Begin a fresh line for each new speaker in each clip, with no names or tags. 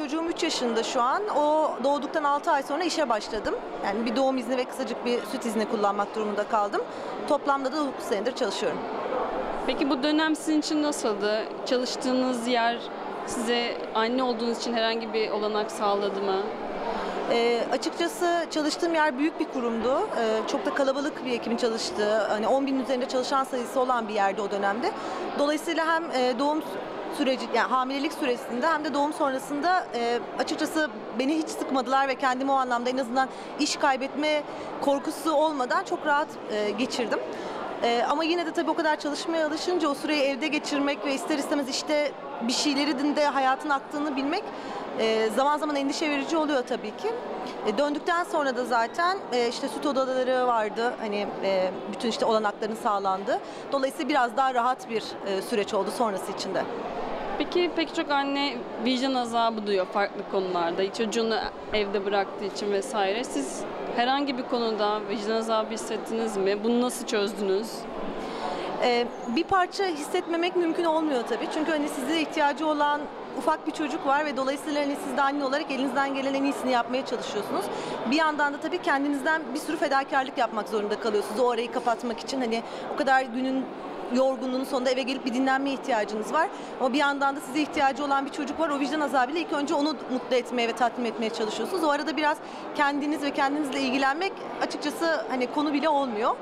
çocuğum 3 yaşında şu an. O doğduktan 6 ay sonra işe başladım. Yani bir doğum izni ve kısacık bir süt izni kullanmak durumunda kaldım. Toplamda da 9 senedir çalışıyorum.
Peki bu dönem sizin için nasıldı? Çalıştığınız yer size anne olduğunuz için herhangi bir olanak sağladı mı?
Ee, açıkçası çalıştığım yer büyük bir kurumdu. Ee, çok da kalabalık bir ekibin çalıştığı, hani 10 bin üzerinde çalışan sayısı olan bir yerde o dönemde. Dolayısıyla hem e, doğum süreci, yani hamilelik süresinde hem de doğum sonrasında e, açıkçası beni hiç sıkmadılar ve kendimi o anlamda en azından iş kaybetme korkusu olmadan çok rahat e, geçirdim. E, ama yine de tabii o kadar çalışmaya alışınca o süreyi evde geçirmek ve ister istemez işte bir şeylerin de hayatın aktığını bilmek e, zaman zaman endişe verici oluyor tabii ki. E, döndükten sonra da zaten e, işte süt odaları vardı. Hani e, bütün işte olanakların sağlandı. Dolayısıyla biraz daha rahat bir e, süreç oldu sonrası için de.
Peki pek çok anne vicdan azabı duyuyor farklı konularda. Çocuğunu evde bıraktığı için vesaire. Siz herhangi bir konuda vicdan azabı hissettiniz mi? Bunu nasıl çözdünüz?
Ee, bir parça hissetmemek mümkün olmuyor tabii. Çünkü hani size ihtiyacı olan ufak bir çocuk var ve dolayısıyla hani siz de anne olarak elinizden gelen en iyisini yapmaya çalışıyorsunuz. Bir yandan da tabii kendinizden bir sürü fedakarlık yapmak zorunda kalıyorsunuz. O arayı kapatmak için hani o kadar günün yorgunluğunun sonunda eve gelip bir dinlenmeye ihtiyacınız var. Ama bir yandan da size ihtiyacı olan bir çocuk var. O vicdan azabıyla ilk önce onu mutlu etmeye ve tatmin etmeye çalışıyorsunuz. O arada biraz kendiniz ve kendinizle ilgilenmek açıkçası hani konu bile olmuyor.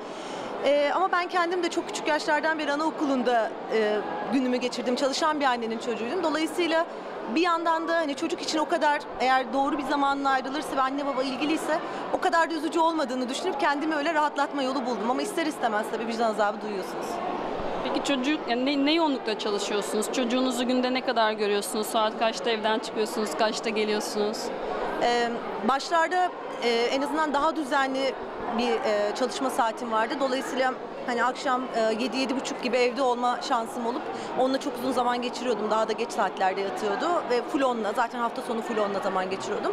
Ee, ama ben kendim de çok küçük yaşlardan beri anaokulunda e, günümü geçirdim. Çalışan bir annenin çocuğuydum. Dolayısıyla bir yandan da hani çocuk için o kadar eğer doğru bir zamanla ayrılırsa ve anne baba ilgiliyse o kadar da üzücü olmadığını düşünüp kendimi öyle rahatlatma yolu buldum. Ama ister istemez tabii vicdan azabı duyuyorsunuz.
Peki çocuk yani ne, ne yoğunlukta çalışıyorsunuz? Çocuğunuzu günde ne kadar görüyorsunuz? Saat kaçta evden çıkıyorsunuz? Kaçta geliyorsunuz?
Ee, başlarda e, en azından daha düzenli bir e, çalışma saatim vardı. Dolayısıyla hani akşam e, 7-7.30 gibi evde olma şansım olup onunla çok uzun zaman geçiriyordum. Daha da geç saatlerde yatıyordu ve full onunla zaten hafta sonu full onunla zaman geçiriyordum.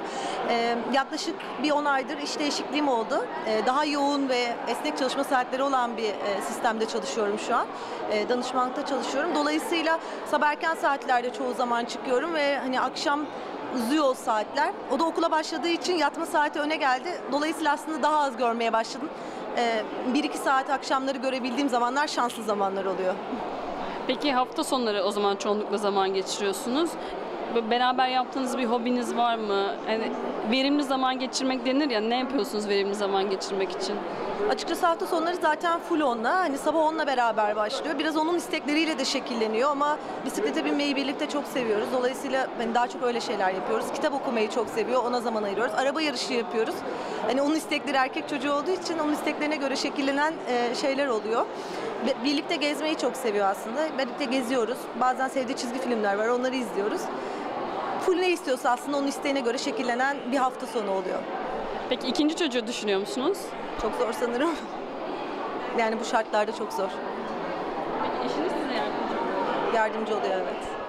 E, yaklaşık bir 10 aydır iş değişikliğim oldu. E, daha yoğun ve esnek çalışma saatleri olan bir e, sistemde çalışıyorum şu an. E, danışmanlıkta çalışıyorum. Dolayısıyla sabah erken saatlerde çoğu zaman çıkıyorum ve hani akşam uzuyor saatler. O da okula başladığı için yatma saati öne geldi. Dolayısıyla aslında daha az görmeye başladım. Ee, bir iki saat akşamları görebildiğim zamanlar şanslı zamanlar oluyor.
Peki hafta sonları o zaman çoğunlukla zaman geçiriyorsunuz. Beraber yaptığınız bir hobiniz var mı? Yani verimli zaman geçirmek denir ya ne yapıyorsunuz verimli zaman geçirmek için?
Açıkçası hafta sonları zaten full onunla. Hani sabah onunla beraber başlıyor. Biraz onun istekleriyle de şekilleniyor ama bisiklete binmeyi birlikte çok seviyoruz. Dolayısıyla hani daha çok öyle şeyler yapıyoruz. Kitap okumayı çok seviyor. Ona zaman ayırıyoruz. Araba yarışı yapıyoruz. Hani onun istekleri erkek çocuğu olduğu için onun isteklerine göre şekillenen e, şeyler oluyor. Birlikte gezmeyi çok seviyor aslında. Birlikte geziyoruz. Bazen sevdiği çizgi filmler var. Onları izliyoruz. Full ne istiyorsa aslında onun isteğine göre şekillenen bir hafta sonu oluyor.
Peki ikinci çocuğu düşünüyor musunuz?
Çok zor sanırım. Yani bu şartlarda çok zor.
Peki eşiniz size yardımcı
Yardımcı oluyor evet.